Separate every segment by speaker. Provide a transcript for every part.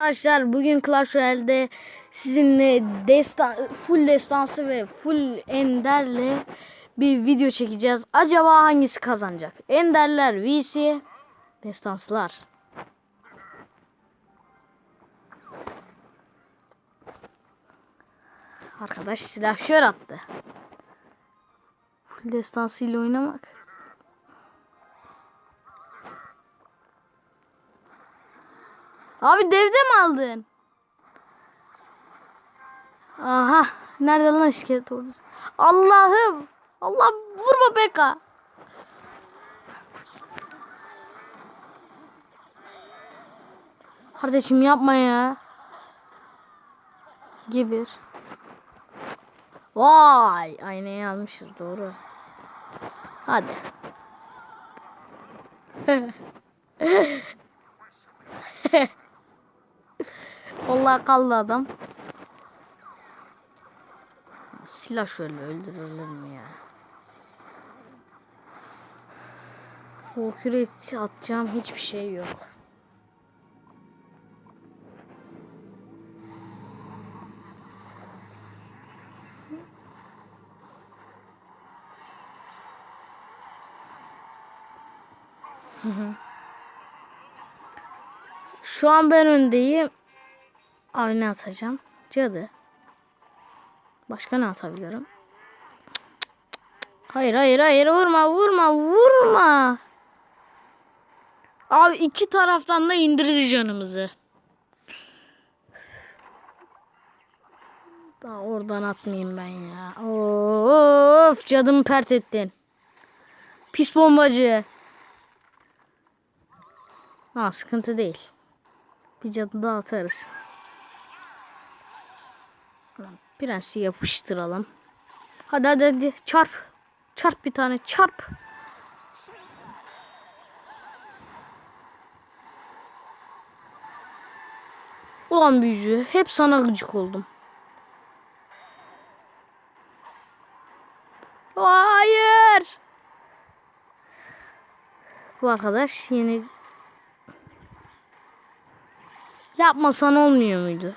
Speaker 1: Arkadaşlar bugün Clash Royale'de sizinle destan, full destansı ve full enderle bir video çekeceğiz. Acaba hangisi kazanacak? Enderler vs destansılar. Arkadaş silahşör attı. Full destansı ile oynamak. Abi devde mi aldın? Aha. Nerede lan iskelet ordusu? Allah'ım. Allah vurma Beka. Kardeşim yapma ya. Gebir. Vay. Aynayı almışız doğru. Hadi. Vallahi kaldı adam. Silah şöyle öldürülür mü ya? O küre atacağım hiçbir şey yok. Şu an ben öndeyim. Ne atacağım? Cadı. Başka ne atabilirim? Hayır hayır hayır vurma vurma vurma. Abi iki taraftan da indirdi canımızı. Daha oradan atmayayım ben ya. Of cadımı pert ettin. Pis bombacı. Ha sıkıntı değil. Bir cadı daha atarız. Prensi yapıştıralım. Hadi hadi hadi çarp. Çarp bir tane çarp. Ulan büyücü hep sana gıcık oldum. Hayır. Bu arkadaş yeni yapmasan olmuyor muydu?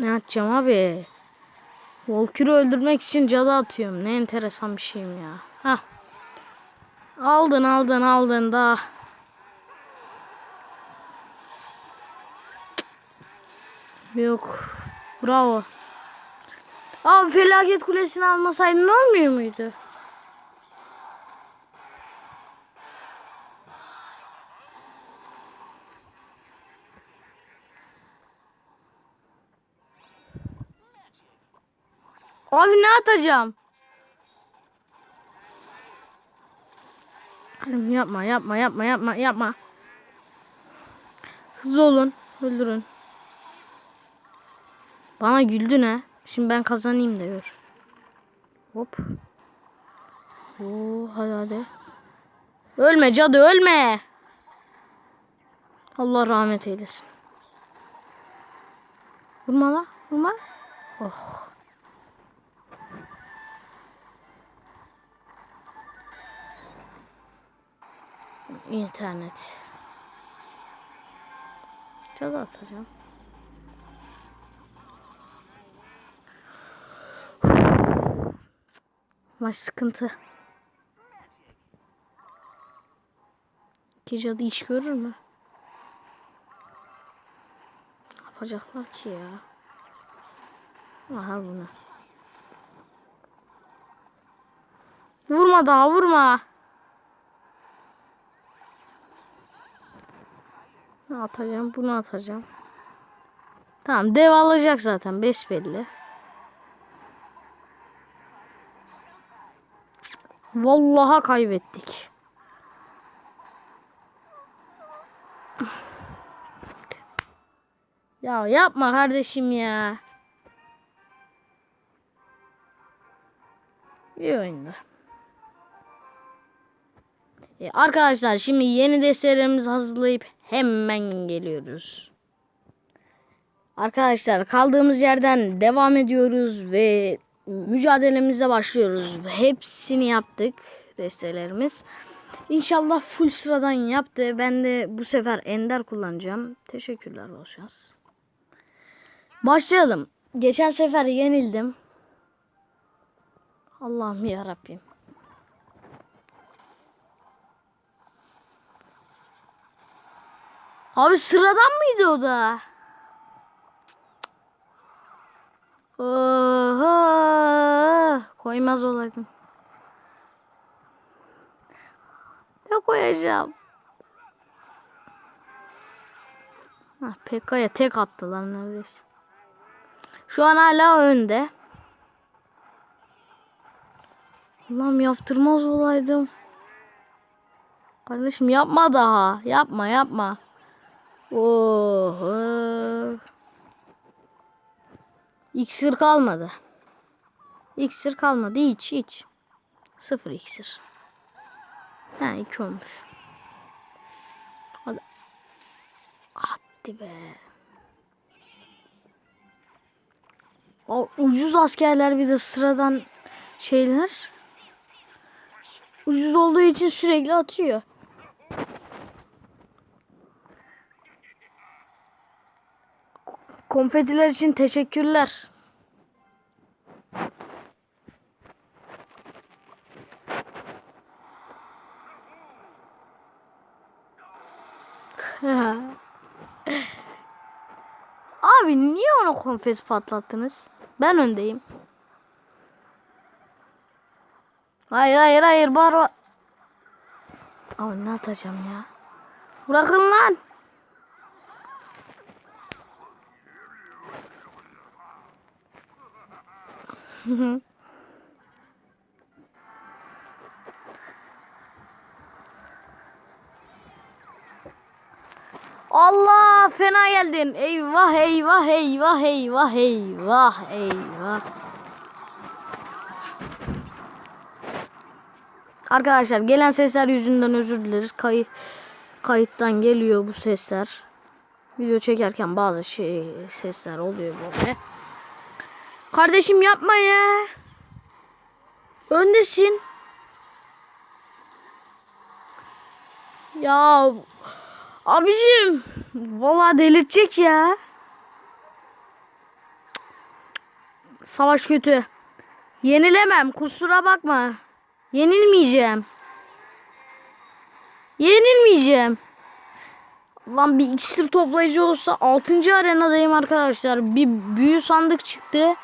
Speaker 1: Ne atacağım abi? Volkür'ü öldürmek için cadı atıyorum. Ne enteresan bir şeyim ya. Hah. Aldın aldın aldın da. Yok. Bravo. Abi felaket kulesini almasaydın olmuyor muydu? Abi ne atacağım? Hanım yapma yapma yapma yapma yapma. Hızlı olun. Öldürün. Bana güldün ha. Şimdi ben kazanayım da gör. Hop. Oo, hadi hadi. Ölme cadı ölme. Allah rahmet eylesin. Vurma la. Vurma. Oh. İnternet. Cadı atacağım. Maç sıkıntı. İki cadı iş görür mü? Ne yapacaklar ki ya? Aha bunu. Vurma daha vurma. Atacağım? Bunu atacağım. Tamam dev alacak zaten besbelli. Vallaha kaybettik. Ya yapma kardeşim ya. İyi oyunda. E, arkadaşlar şimdi yeni destelerimizi hazırlayıp hemen geliyoruz. Arkadaşlar kaldığımız yerden devam ediyoruz ve mücadelemize başlıyoruz. Hepsini yaptık destelerimiz. İnşallah full sıradan yaptı. Ben de bu sefer ender kullanacağım. Teşekkürler şans. Başlayalım. Geçen sefer yenildim. Allah'ım ya Rabbim. Abi sıradan mıydı o da? Oha! Koymaz olaydım. Ne koyacağım? Ha, PK'ya tek attılar neredeyse. Şu an hala önde. Allah'ım yaptırmaz olaydım. Kardeşim yapma daha. Yapma yapma. Oho. İksir kalmadı. İksir kalmadı hiç hiç. Sıfır iksir. Ha iki olmuş. Hadi. Hadi be. O ucuz askerler bir de sıradan şeyler. Ucuz olduğu için sürekli atıyor. Konfetiler için teşekkürler. Abi niye ona konfeti patlattınız? Ben öndeyim. Hayır hayır hayır bar Abi ne atacağım ya? Bırakın lan. Allah fena geldin. Eyvah eyvah eyvah eyvah eyvah eyvah. Arkadaşlar gelen sesler yüzünden özür dileriz. Kay kayıttan geliyor bu sesler. Video çekerken bazı şey sesler oluyor böyle. Kardeşim yapma ya. Öndesin. Ya abicim vallahi delirtecek ya. Savaş kötü. Yenilemem kusura bakma. Yenilmeyeceğim. Yenilmeyeceğim. Lan bir iksir toplayıcı olsa 6. arenadayım arkadaşlar. Bir büyü sandık çıktı.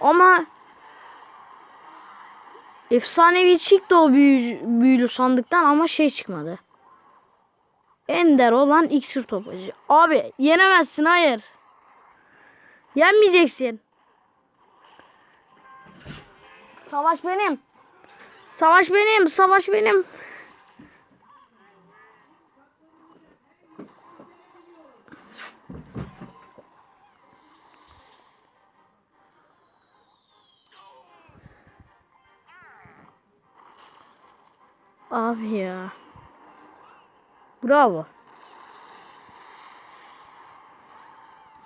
Speaker 1: Ama efsanevi çıktı o büyü, büyülü sandıktan ama şey çıkmadı. Ender olan iksir toplayıcı. Abi yenemezsin hayır. Yenmeyeceksin. Savaş benim. Savaş benim. Savaş benim. Abi ya. Bravo.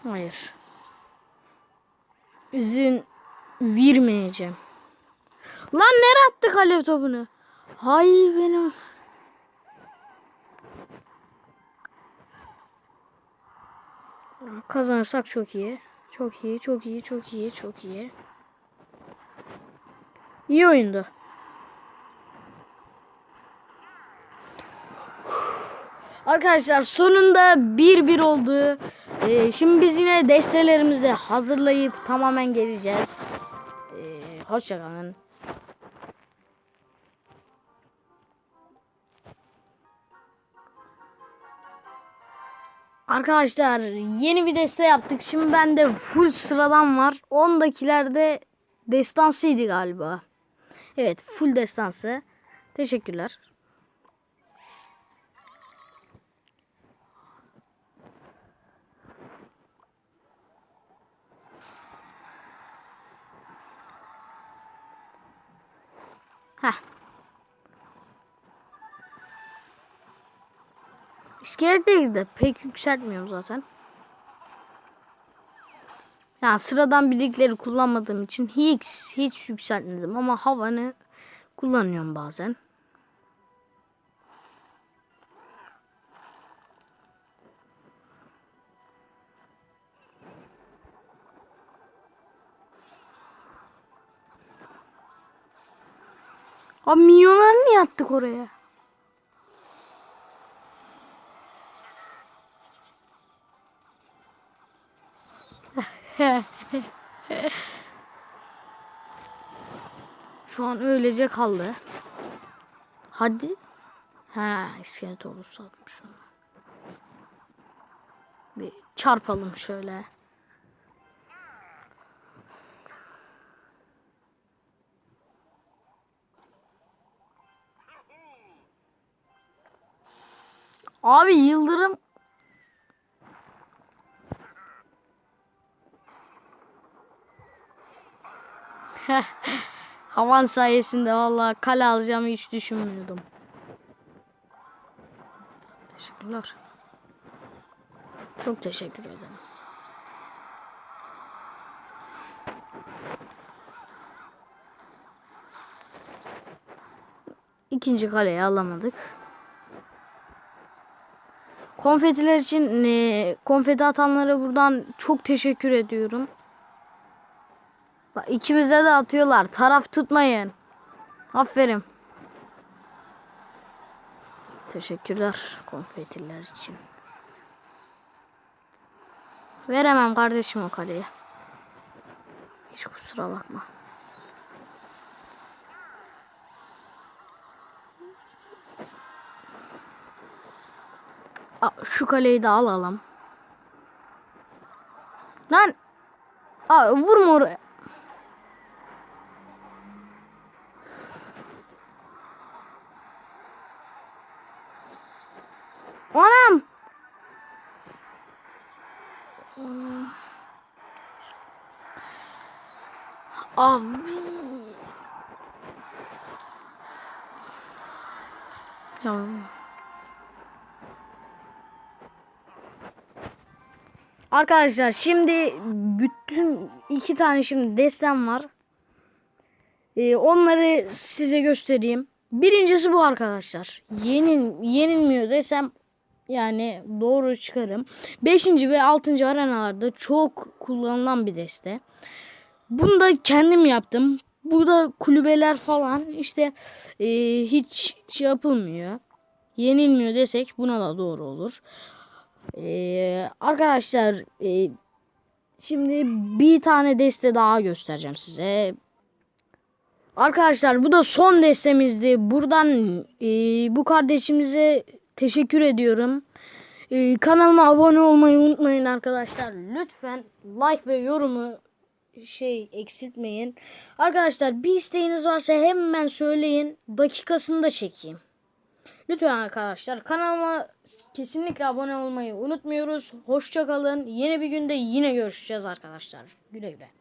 Speaker 1: Hayır. İzin vermeyeceğim. Lan nereye attı kale topunu? Hay benim. Kazanırsak çok iyi. Çok iyi, çok iyi, çok iyi, çok iyi. İyi oyundu. Arkadaşlar sonunda 1-1 oldu. Ee, şimdi biz yine destelerimizi hazırlayıp tamamen geleceğiz. Ee, hoşçakalın. Arkadaşlar yeni bir deste yaptık. Şimdi bende full sıradan var. Ondakilerde destansıydı galiba. Evet full destansı. Teşekkürler. Heh. İskelet değil de pek yükseltmiyorum zaten. Yani sıradan birlikleri kullanmadığım için hiç hiç yükseltmedim ama havanı kullanıyorum bazen. Abi milyonlar niye attık oraya? Şu an öylece kaldı. Hadi. Ha, iskelet ordusu atmış onu. Bir çarpalım şöyle. Abi yıldırım Havan sayesinde vallahi kale alacağımı hiç düşünmüyordum. Teşekkürler. Çok teşekkür ederim. İkinci kaleyi alamadık. Konfetiler için e, konfeti atanlara buradan çok teşekkür ediyorum. Bak de atıyorlar. Taraf tutmayın. Aferin. Teşekkürler konfetiler için. Veremem kardeşim o kaleyi. Hiç kusura bakma. Şu kaleyi de alalım. Lan. Aa, vurma oraya. Anam. Abi. Ya. Arkadaşlar şimdi bütün iki tane şimdi destem var. Ee, onları size göstereyim. Birincisi bu arkadaşlar. Yenil, yenilmiyor desem yani doğru çıkarım. Beşinci ve altıncı arenalarda çok kullanılan bir deste. Bunu da kendim yaptım. Burada kulübeler falan işte e, hiç şey yapılmıyor. Yenilmiyor desek buna da doğru olur. Arkadaşlar e, şimdi bir tane deste daha göstereceğim size. Arkadaşlar bu da son destemizdi. Buradan e, bu kardeşimize teşekkür ediyorum. E, kanalıma abone olmayı unutmayın arkadaşlar. Lütfen like ve yorumu şey eksiltmeyin. Arkadaşlar bir isteğiniz varsa hemen söyleyin. Dakikasını da çekeyim. Lütfen arkadaşlar kanalıma kesinlikle abone olmayı unutmuyoruz. Hoşçakalın. Yeni bir günde yine görüşeceğiz arkadaşlar. Güle güle.